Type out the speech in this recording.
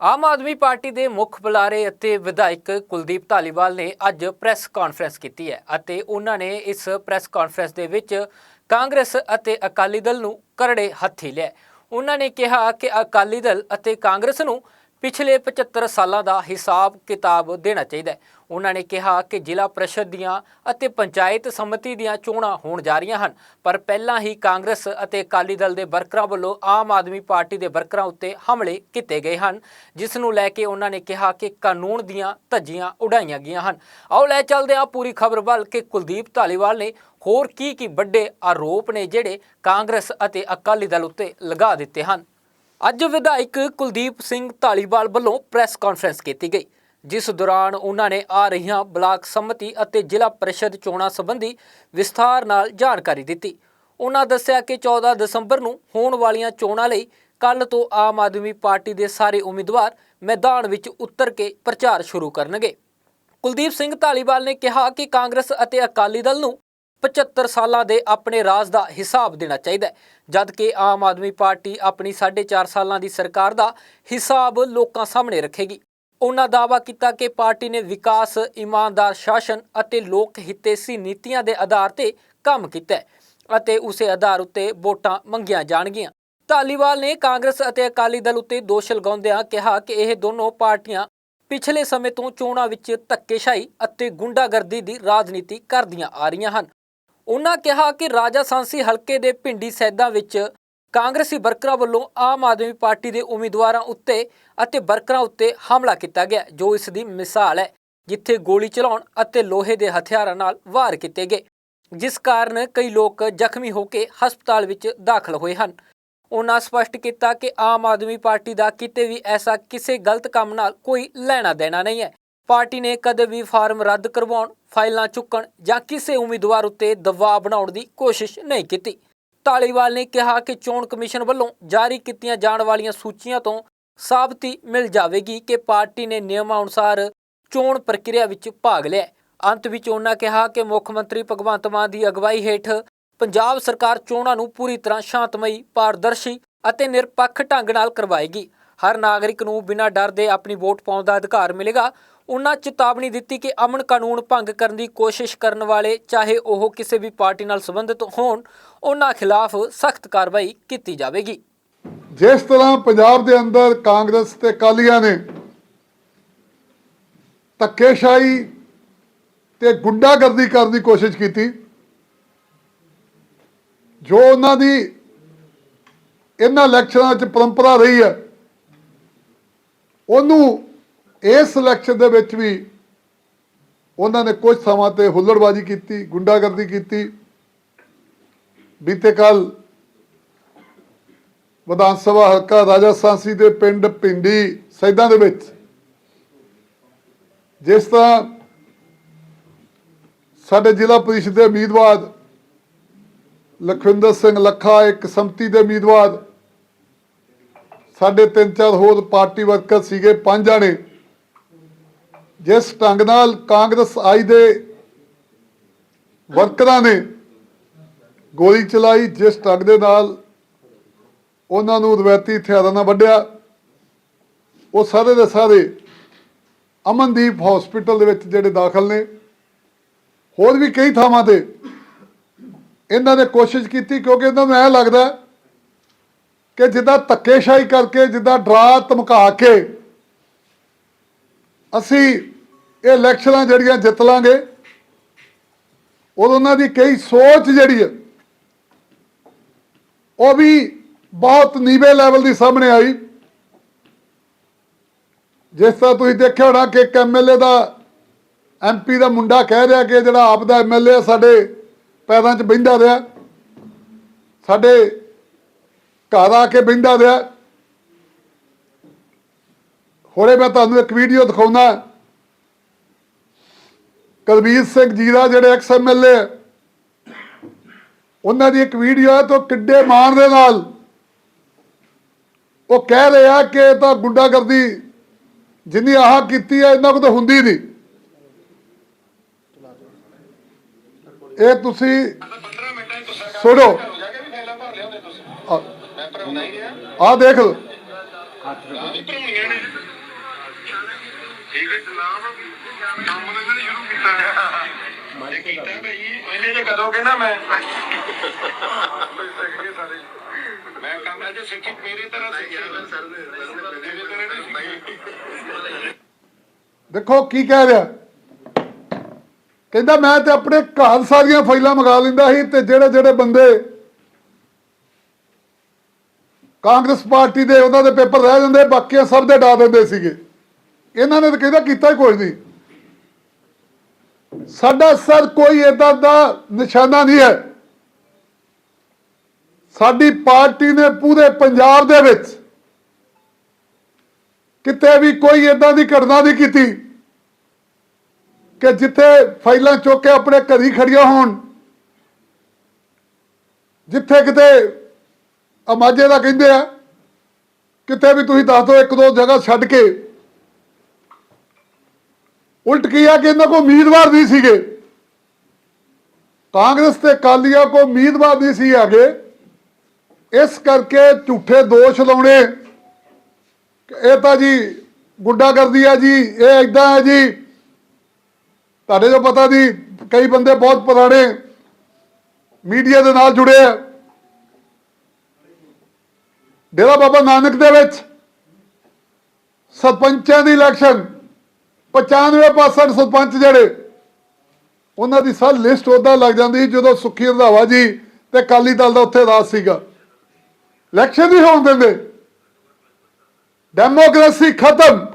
Aam Aadmi party ਦੇ ਮੁੱਖ ਬੁਲਾਰੇ ਅਤੇ ਵਿਧਾਇਕ ਕੁਲਦੀਪ ਧਾਲੀਵਾਲ ਨੇ ਅੱਜ ਪ੍ਰੈਸ ਕਾਨਫਰੰਸ ਕੀਤੀ ਹੈ ਅਤੇ ਉਹਨਾਂ ਨੇ ਇਸ ਪ੍ਰੈਸ ਕਾਨਫਰੰਸ ਦੇ ਵਿੱਚ ਕਾਂਗਰਸ ਅਤੇ ਅਕਾਲੀ ਦਲ ਨੂੰ ਕਰੜੇ ਹੱਥੀ ਲਿਆ ਉਹਨਾਂ ਨੇ ਕਿਹਾ ਕਿ ਅਕਾਲੀ ਦਲ ਅਤੇ ਕਾਂਗਰਸ ਨੂੰ ਪਿਛਲੇ 75 ਸਾਲਾਂ ਦਾ ਹਿਸਾਬ ਕਿਤਾਬ ਦੇਣਾ ਚਾਹੀਦਾ ਹੈ। ਉਹਨਾਂ ਨੇ ਕਿਹਾ ਕਿ ਜ਼ਿਲ੍ਹਾ ਪ੍ਰਸ਼ਦ ਦੀਆਂ ਅਤੇ ਪੰਚਾਇਤ ਸਮਿਤੀ ਦੀਆਂ ਚੋਣਾਂ ਹੋਣ ਜਾ ਰਹੀਆਂ ਹਨ, ਪਰ ਪਹਿਲਾਂ ਹੀ ਕਾਂਗਰਸ ਅਤੇ ਅਕਾਲੀ ਦਲ ਦੇ ਵਰਕਰਾਂ ਵੱਲੋਂ ਆਮ ਆਦਮੀ ਪਾਰਟੀ ਦੇ ਵਰਕਰਾਂ ਉੱਤੇ ਹਮਲੇ ਕੀਤੇ ਗਏ ਹਨ, ਜਿਸ ਨੂੰ ਲੈ ਕੇ ਉਹਨਾਂ ਨੇ ਕਿਹਾ ਕਿ ਕਾਨੂੰਨ ਦੀਆਂ ਧੱਜੀਆਂ ਉਡਾਈਆਂ ਗਈਆਂ ਹਨ। ਆਓ ਲੈ ਚੱਲਦੇ ਹਾਂ ਪੂਰੀ ਖਬਰ ਵੱਲ ਕਿ ਕੁਲਦੀਪ ਧਾਲੀਵਾਲ ਨੇ ਹੋਰ ਕੀ ਕੀ ਵੱਡੇ ਆਰੋਪ ਨੇ ਜਿਹੜੇ ਕਾਂਗਰਸ ਅਤੇ ਅਕਾਲੀ ਦਲ ਉੱਤੇ ਲਗਾ ਦਿੱਤੇ ਹਨ। ਅੱਜ ਵਿਧਾਇਕ ਕੁਲਦੀਪ ਸਿੰਘ ਢਾਲੀਵਾਲ ਵੱਲੋਂ ਪ੍ਰੈਸ ਕਾਨਫਰੰਸ ਕੀਤੀ ਗਈ, ਜਿਸ ਦੌਰਾਨ ਉਹਨਾਂ ਨੇ ਆ ਰਹੀਆਂ ਬਲਾਕ ਸੰਮਤੀ ਅਤੇ ਜ਼ਿਲ੍ਹਾ ਪ੍ਰੀਸ਼ਦ ਚੋਣਾਂ ਸੰਬੰਧੀ ਵਿਸਥਾਰ ਨਾਲ ਜਾਣਕਾਰੀ ਦਿੱਤੀ। ਉਹਨਾਂ ਦੱਸਿਆ ਕਿ 14 ਦਸੰਬਰ ਨੂੰ ਹੋਣ ਵਾਲੀਆਂ ਚੋਣਾਂ ਲਈ ਕੱਲ ਤੋਂ ਆਮ ਆਦਮੀ ਪਾਰਟੀ ਦੇ ਸਾਰੇ ਉਮੀਦਵਾਰ ਮੈਦਾਨ ਵਿੱਚ ਉਤਰ ਕੇ ਪ੍ਰਚਾਰ ਸ਼ੁਰੂ ਕਰਨਗੇ। ਕੁਲਦੀਪ ਸਿੰਘ ਢਾਲੀਵਾਲ ਨੇ ਕਿਹਾ ਕਿ ਕਾਂਗਰਸ ਅਤੇ ਅਕਾਲੀ ਦਲ ਨੂੰ 75 ਸਾਲਾਂ ਦੇ ਆਪਣੇ ਰਾਜ ਦਾ ਹਿਸਾਬ ਦੇਣਾ ਚਾਹੀਦਾ ਹੈ। ਜਦ ਕਿ ਆਮ ਆਦਮੀ ਪਾਰਟੀ ਆਪਣੀ 4.5 ਸਾਲਾਂ ਦੀ ਸਰਕਾਰ ਦਾ ਹਿਸਾਬ ਲੋਕਾਂ ਸਾਹਮਣੇ ਰੱਖੇਗੀ। ਉਹਨਾਂ ਦਾਅਵਾ ਕੀਤਾ ਕਿ ਪਾਰਟੀ ਨੇ ਵਿਕਾਸ, ਇਮਾਨਦਾਰ ਸ਼ਾਸਨ ਅਤੇ ਲੋਕ ਹਿੱਤੇਸੀ ਨੀਤੀਆਂ ਦੇ ਆਧਾਰ ਤੇ ਕੰਮ ਕੀਤਾ ਅਤੇ ਉਸੇ ਆਧਾਰ ਉੱਤੇ ਵੋਟਾਂ ਮੰਗੀਆਂ ਜਾਣਗੀਆਂ। ਧਾਲੀਵਾਲ ਨੇ ਕਾਂਗਰਸ ਅਤੇ ਅਕਾਲੀ ਦਲ ਉੱਤੇ ਦੋਸ਼ ਲਗਾਉਂਦਿਆਂ ਕਿਹਾ ਕਿ ਇਹ ਦੋਨੋਂ ਪਾਰਟੀਆਂ ਪਿਛਲੇ ਸਮੇਂ ਤੋਂ ਚੋਣਾਂ ਵਿੱਚ ਧੱਕੇਸ਼ਾਹੀ ਅਤੇ ਗੁੰਡਾਗਰਦੀ ਦੀ ਰਾਜਨੀਤੀ ਕਰਦੀਆਂ ਆ ਰਹੀਆਂ ਹਨ। ਉਹਨਾਂ ਕਿਹਾ ਕਿ ਰਾਜਾ ਸਾਂਸੀ ਹਲਕੇ ਦੇ ਪਿੰਡੀ ਸੈਦਾ ਵਿੱਚ ਕਾਂਗਰਸੀ ਵਰਕਰਾਂ ਵੱਲੋਂ ਆਮ ਆਦਮੀ ਪਾਰਟੀ ਦੇ ਉਮੀਦਵਾਰਾਂ ਉੱਤੇ ਅਤੇ ਵਰਕਰਾਂ ਉੱਤੇ ਹਮਲਾ ਕੀਤਾ ਗਿਆ, ਜੋ ਇਸ ਦੀ ਮਿਸਾਲ ਹੈ, ਜਿੱਥੇ ਗੋਲੀ ਚਲਾਉਣ ਅਤੇ ਲੋਹੇ ਦੇ ਹਥਿਆਰਾਂ ਨਾਲ ਵਾਰ ਕੀਤੇ ਗਏ। ਜਿਸ ਕਾਰਨ ਕਈ ਲੋਕ ਜ਼ਖਮੀ ਹੋ ਕੇ ਹਸਪਤਾਲ ਵਿੱਚ ਦਾਖਲ ਹੋਏ ਹਨ। ਉਹਨਾਂ ਸਪਸ਼ਟ ਕੀਤਾ ਕਿ ਆਮ ਆਦਮੀ ਪਾਰਟੀ ਦਾ ਕਿਤੇ ਵੀ ਐਸਾ ਕਿਸੇ ਗਲਤ ਕੰਮ ਨਾਲ ਕੋਈ ਲੈਣਾ ਦੇਣਾ ਨਹੀਂ ਹੈ। ਪਾਰਟੀ ਨੇ ਕਦੇ ਵੀ ਫਾਰਮ ਰੱਦ ਕਰਵਾਉਣ, ਫਾਈਲਾਂ ਚੁੱਕਣ ਜਾਂ ਕਿਸੇ ਉਮੀਦਵਾਰ ਉੱਤੇ ਦਬਾਅ ਬਣਾਉਣ ਦੀ ਕੋਸ਼ਿਸ਼ ਨਹੀਂ ਕੀਤੀ। ਧਾਲੀਵਾਲ ਨੇ ਕਿਹਾ ਕਿ ਚੋਣ ਕਮਿਸ਼ਨ ਵੱਲੋਂ ਜਾਰੀ ਕੀਤੀਆਂ ਜਾਣ ਵਾਲੀਆਂ ਸੂਚੀਆਂ ਤੋਂ ਸਾਬਤੀ ਮਿਲ ਜਾਵੇਗੀ ਕਿ ਪਾਰਟੀ ਨੇ ਨਿਯਮਾਂ ਅਨੁਸਾਰ ਚੋਣ ਪ੍ਰਕਿਰਿਆ ਵਿੱਚ ਭਾਗ ਲਿਆ ਅੰਤ ਵਿੱਚ ਉਹਨਾਂ ਕਿਹਾ ਕਿ ਮੁੱਖ ਮੰਤਰੀ ਭਗਵੰਤ ਮਾਨ ਦੀ ਅਗਵਾਈ ਹੇਠ ਪੰਜਾਬ ਸਰਕਾਰ ਚੋਣਾਂ ਨੂੰ ਪੂਰੀ ਤਰ੍ਹਾਂ ਸ਼ਾਂਤਮਈ, ਪਾਰਦਰਸ਼ੀ ਅਤੇ ਨਿਰਪੱਖ ਢੰਗ ਨਾਲ ਕਰਵਾਏਗੀ। ਹਰ ਨਾਗਰਿਕ ਨੂੰ ਬਿਨਾਂ ਡਰ ਦੇ ਆਪਣੀ ਵੋਟ ਪਾਉਣ ਦਾ ਅਧਿਕਾਰ ਮਿਲੇਗਾ। ਉਹਨਾਂ ਚੇਤਾਵਨੀ ਦਿੱਤੀ ਕਿ ਅਮਨ ਕਾਨੂੰਨ ਭੰਗ ਕਰਨ ਦੀ ਕੋਸ਼ਿਸ਼ ਕਰਨ ਵਾਲੇ, ਚਾਹੇ ਉਹ ਕਿਸੇ ਵੀ ਪਾਰਟੀ ਨਾਲ ਸੰਬੰਧਿਤ ਹੋਣ, ਉਹਨਾਂ ਖਿਲਾਫ ਸਖਤ ਕਾਰਵਾਈ ਕੀਤੀ ਜਾਵੇਗੀ। ਜਿਸ ਤਰ੍ਹਾਂ ਪੰਜਾਬ ਦੇ ਅੰਦਰ ਕਾਂਗਰਸ ਤੇ ਕਾਲੀਆਂ ਨੇ ਧੱਕੇਸ਼ਾਹੀ ਤੇ ਗੁੰਡਾਗਰਦੀ ਕਰਨ ਦੀ ਕੋਸ਼ਿਸ਼ ਕੀਤੀ, ਜੋ ਉਹਨਾਂ ਦੀ ਇਹਨਾਂ ਇਲੈਕਸ਼ਨਾਂ 'ਚ ਪਰੰਪਰਾ ਰਹੀ ਹੈ ਉਹਨੂੰ ਇਸ ਇਲੈਕਸ਼ਨ ਦੇ ਵਿੱਚ ਵੀ ਉਹਨਾਂ ਨੇ ਕੁਝ ਥਾਵਾਂ ਤੇ ਹੁੱਲੜਬਾਜ਼ੀ ਕੀਤੀ, ਗੁੰਡਾਗਰਦੀ ਕੀਤੀ। ਬੀਤੇ ਕੱਲ ਵਿਧਾਨ ਸਭਾ ਹਲਕਾ ਰਾਜਾ ਸਾਂਸੀ ਦੇ ਪਿੰਡ ਪਿੰਡੀ ਸੈਦਾਂ ਦੇ ਵਿੱਚ। ਜਿਸ ਤਰ੍ਹਾਂ ਸਾਡੇ ਜ਼ਿਲ੍ਹਾ ਪ੍ਰੀਸ਼ਦ ਦੇ ਉਮੀਦਵਾਰ ਲਖਵਿੰਦਰ ਸਿੰਘ ਲੱਖਾ, ਇੱਕ ਸੰਮਤੀ ਦੇ ਉਮੀਦਵਾਰ ਸਾਡੇ ਤਿੰਨ ਚਾਰ ਹੋਰ ਪਾਰਟੀ ਵਰਕਰ ਸੀਗੇ, ਪੰਜ ਜਾਣੇ। ਜਿਸ ਢੰਗ ਨਾਲ ਕਾਂਗਰਸ ਆਈ ਦੇ ਵਰਕਰਾਂ ਨੇ ਗੋਲੀ ਚਲਾਈ, ਜਿਸ ਢੰਗ ਦੇ ਨਾਲ ਉਹਨਾਂ ਨੂੰ ਰਵਾਇਤੀ ਹਥਿਆਰਾਂ ਨਾਲ ਵੱਢਿਆ। ਉਹ ਸਾਰੇ ਦੇ ਸਾਰੇ ਅਮਨਦੀਪ ਹਸਪੀਟਲ ਦੇ ਵਿੱਚ ਜਿਹੜੇ ਦਾਖਲ ਨੇ। ਹੋਰ ਵੀ ਕਈ ਥਾਵਾਂ ਤੇ ਇਹਨਾਂ ਨੇ ਕੋਸ਼ਿਸ਼ ਕੀਤੀ ਕਿਉਂਕਿ ਇਹਨਾਂ ਨੂੰ ਐ ਲੱਗਦਾ ਕਿ ਜਿੱਦਾਂ ਧੱਕੇਸ਼ਾਹੀ ਕਰਕੇ, ਜਿੱਦਾਂ ਡਰਾ ਧਮਕਾ ਕੇ ਅਸੀਂ ਇਹ ਇਲੈਕਸ਼ਨਾਂ ਜਿਹੜੀਆਂ ਜਿੱਤ ਲਾਂਗੇ ਉਹ ਉਹਨਾਂ ਦੀ ਕਈ ਸੋਚ ਜਿਹੜੀ ਹੈ ਉਹ ਵੀ ਬਹੁਤ ਨੀਵੇਂ ਲੈਵਲ ਦੀ ਸਾਹਮਣੇ ਆਈ। ਜਿਸ ਤਰ੍ਹਾਂ ਤੁਸੀਂ ਦੇਖਿਆ ਹੋਣਾ ਕਿ ਇੱਕ ਐਮਐਲਏ ਦਾ ਐਮਪੀ ਦਾ ਮੁੰਡਾ ਕਹਿ ਰਿਹਾ ਕਿ ਜਿਹੜਾ ਆਪ ਦਾ ਐਮਐਲਏ ਸਾਡੇ ਪੈਰਾਂ 'ਚ ਬਹਿੰਦਾ ਰਿਹਾ। ਸਾਡੇ ਘਰ ਆ ਕੇ ਬਹਿੰਦਾ ਰਿਹਾ ਹੁਣੇ ਮੈਂ ਤੁਹਾਨੂੰ ਇੱਕ ਵੀਡੀਓ ਦਿਖਾਉਣਾ। ਕੁਲਬੀਰ ਸਿੰਘ ਜੀਰਾ ਜਿਹੜੇ ਐਕਸ ਐਮਐਲਏ ਉਹਨਾਂ ਦੀ ਇੱਕ ਵੀਡੀਓ ਹੈ ਤੋਂ ਕਿੱਡੇ ਮਾਣ ਦੇ ਨਾਲ। ਉਹ ਕਹਿ ਰਹੇ ਆ ਕਿ ਇਹ ਤਾਂ ਗੁੰਡਾਗਰਦੀ ਜਿੰਨੀ ਆਹ ਕੀਤੀ ਹੈ ਇਹਨਾਂ ਕੋਲ ਤਾਂ ਹੁੰਦੀ ਨਹੀਂ। ਇਹ ਤੁਸੀਂ ਸੁਣੋ ਆ। ਦੇਖ। ਠੀਕ ਹੈ ਜਨਾਬ। ਕੰਮ ਤਾਂ ਨਹੀਂ ਸ਼ੁਰੂ ਕੀਤਾ ਇਹ ਕੀਤਾ ਭਾਈ ਇਹਨੇ ਜੇ ਕਦੋਂ ਕਹਿੰਦਾ ਮੈਂ। ਮੈਂ ਕੰਮ ਅਜੇ ਸਿੱਖੀ ਮੇਰੀ ਤਰ੍ਹਾਂ ਸਿੱਖਿਆ ਸਰ ਨੇ ਤੇਰੇ ਤਰ੍ਹਾਂ ਨਹੀਂ ਸਿੱਖੀ। ਦੇਖੋ ਕੀ ਕਹਿ ਰਿਹਾ। ਕਹਿੰਦਾ ਮੈਂ ਤੇ ਆਪਣੇ ਘਰ ਸਾਰੀਆਂ ਫਾਈਲਾਂ ਮੰਗਾ ਲੈਂਦਾ ਸੀ ਤੇ ਜਿਹੜੇ ਜਿਹੜੇ ਬੰਦੇ ਕਾਂਗਰਸ ਪਾਰਟੀ ਦੇ ਉਹਨਾਂ ਦੇ ਪੇਪਰ ਰਹਿ ਜਾਂਦੇ, ਬਾਕੀਆਂ ਸਭ ਦੇ ਡਾ ਦਿੰਦੇ ਸੀਗੇ। ਇਹਨਾਂ ਨੇ ਤਾਂ ਕਹਿੰਦਾ ਕੀਤਾ ਹੀ ਕੋਈ ਨਹੀਂ। ਸਾਡਾ ਸਰ ਕੋਈ ਏਦਾਂ ਦਾ ਨਿਸ਼ਾਨਾ ਨਹੀਂ ਹੈ। ਸਾਡੀ ਪਾਰਟੀ ਨੇ ਪੂਰੇ ਪੰਜਾਬ ਦੇ ਵਿੱਚ ਕਿਤੇ ਵੀ ਕੋਈ ਏਦਾਂ ਦੀ ਘਟਨਾ ਨਹੀਂ ਕੀਤੀ ਕਿ ਜਿੱਥੇ ਫਾਈਲਾਂ ਚੁੱਕ ਕੇ ਆਪਣੇ ਘਰੀ ਖੜੀਆਂ ਹੋਣ, ਜਿੱਥੇ ਕਿਤੇ ਅਮਾਜੇ ਦਾ ਕਹਿੰਦੇ ਆ ਕਿਤੇ ਵੀ ਤੁਸੀਂ ਦੱਸ ਦਿਓ, ਇੱਕ ਦੋ ਜਗ੍ਹਾ ਛੱਡ ਕੇ। ਉਲਟ ਕੀ ਆ ਕਿ ਇਹਨਾਂ ਕੋ ਉਮੀਦਵਾਰ ਨਹੀਂ ਸੀਗੇ। ਕਾਂਗਰਸ ਤੇ ਕਾਲੀਆ ਕੋ ਉਮੀਦਵਾਰ ਨਹੀਂ ਸੀ ਆਗੇ ਇਸ ਕਰਕੇ ਝੂਠੇ ਦੋਸ਼ ਲਾਉਣੇ। ਇਹ ਤਾਂ ਜੀ ਗੁੱਡਾ ਕਰਦੀ ਆ ਜੀ, ਇਹ ਐਦਾਂ ਹੈ ਜੀ। ਤੁਹਾਡੇ ਜੋ ਪਤਾ ਦੀ ਕਈ ਬੰਦੇ ਬਹੁਤ ਪੁਰਾਣੇ ਮੀਡੀਆ ਦੇ ਨਾਲ ਜੁੜੇ ਆ। ਡੇਰਾ ਬਾਬਾ ਨਾਨਕ ਦੇ ਵਿੱਚ ਸਰਪੰਚਾਂ ਦੀ ਇਲੈਕਸ਼ਨ 95% ਸਰਪੰਚ ਜਿਹੜੇ, ਉਹਨਾਂ ਦੀ ਸਾਰੀ ਲਿਸਟ ਉਦਾਂ ਲੱਗ ਜਾਂਦੀ ਸੀ ਜਦੋਂ ਸੁੱਖੀ ਰੰਧਾਵਾ ਜੀ ਤੇ ਕਾਲੀ ਦਲ ਦਾ ਉੱਥੇ ਰਾਜ ਸੀਗਾ। ਇਲੈਕਸ਼ਨ ਨਹੀਂ ਹੋਣ ਦਿੰਦੇ। ਡੈਮੋਕ੍ਰੇਸੀ ਖਤਮ।